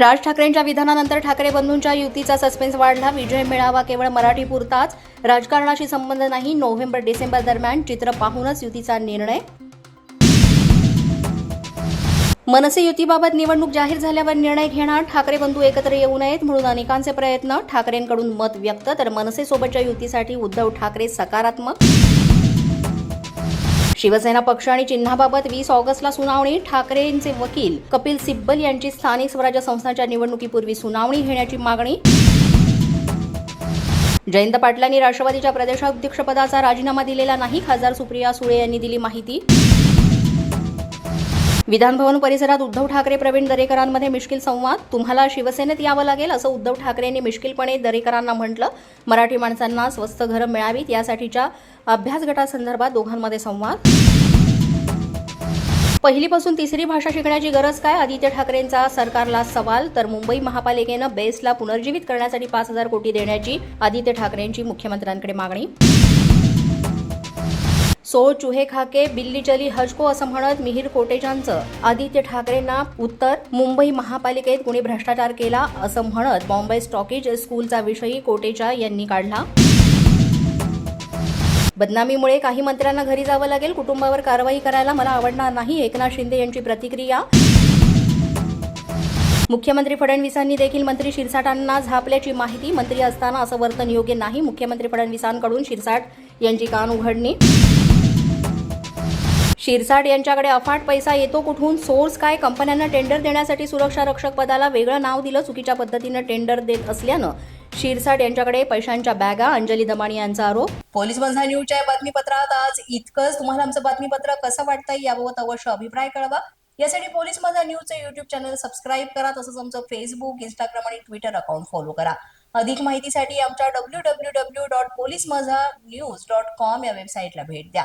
राज ठाकरेंच्या विधानानंतर ठाकरे बंधूंच्या युतीचा सस्पेन्स वाढला. विजय मिळावा केवळ मराठी पुरताच. राजकारणाशी संबंध नाही. नोव्हेंबर डिसेंबर दरम्यान चित्र पाहूनच युतीचा निर्णय. मनसे युतीबाबत निवडणूक जाहीर झाल्यावर निर्णय घेणार. ठाकरे बंधू एकत्र येऊ नयेत म्हणून अनेकांचे प्रयत्न. ठाकरेंकडून मत व्यक्त तर मनसेसोबतच्या युतीसाठी उद्धव ठाकरे सकारात्मक. शिवसेना पक्ष आणि चिन्हाबाबत वीस ऑगस्टला सुनावणी ठाकरेंचे वकील कपिल सिब्बल यांची स्थानिक स्वराज्य संस्थांच्या निवडणुकीपूर्वी सुनावणी घेण्याची मागणी. जयंत पाटलांनी राष्ट्रवादीच्या प्रदेशाध्यक्षपदाचा राजीनामा दिलेला नाही खासदार सुप्रिया सुळे यांनी दिली माहिती. विधानभवन परिसरात उद्धव ठाकरे प्रवीण दरेकरांमध्ये मिश्किल संवाद. तुम्हाला शिवसेनेत यावं लागेल असं उद्धव ठाकरेंनी मिश्किलपणे दरेकरांना म्हटलं. मराठी माणसांना स्वस्त घरं मिळावीत यासाठीच्या अभ्यास गटासंदर्भात दोघांमध्ये संवाद. पहिलीपासून तिसरी भाषा शिकण्याची गरज काय? आदित्य ठाकरेंचा सरकारला सवाल तर मुंबई महापालिकेनं बेस्टला पुनर्जीवित करण्यासाठी पाच हजार कोटी देण्याची आदित्य ठाकरेंची मुख्यमंत्र्यांकडे मागणी. सो चुहे खाके बिल्ली चली हजको असं म्हणत मिहीर कोटेजांचं आदित्य ठाकरेंना उत्तर मुंबई महापालिकेत कुणी भ्रष्टाचार केला असं म्हणत बॉम्बे स्टॉकेज स्कूलचा विषयी कोटेजा यांनी काढला. बदनामीमुळे काही मंत्र्यांना घरी जावं लागेल कुटुंबावर कारवाई करायला मला आवडणार नाही एकनाथ शिंदे यांची प्रतिक्रिया. मुख्यमंत्री फडणवीसांनी देखील मंत्री शिरसाटांना झापल्याची माहिती मंत्री असताना असं वर्तन योग्य नाही मुख्यमंत्री फडणवीसांकडून शिरसाट यांची कान उघडणी. शिरसाट यांच्याकडे अफाट पैसा येतो कुठून? सोर्स काय? कंपन्यांना टेंडर देण्यासाठी सुरक्षा रक्षक पदाला वेगळं नाव दिलं चुकीच्या पद्धतीनं टेंडर देत असल्यानं शिरसाट यांच्याकडे पैशांच्या बॅगा अंजली दमाणी यांचा आरोप. पोलीस बंधा न्यूजच्या या बातमीपत्रात आज इतकंच. तुम्हाला आमचं बातमीपत्र कसं वाटतं याबाबत अवश्य अभिप्राय कळवा. यासाठी पोलीस माझा न्यूजचं युट्यूब चॅनल सबस्क्राईब करा तसंच आमचं फेसबुक इंस्टाग्राम आणि ट्विटर अकाउंट फॉलो करा. अधिक माहितीसाठी आमच्या W W W dot police Majha news dot com या वेबसाईटला भेट द्या.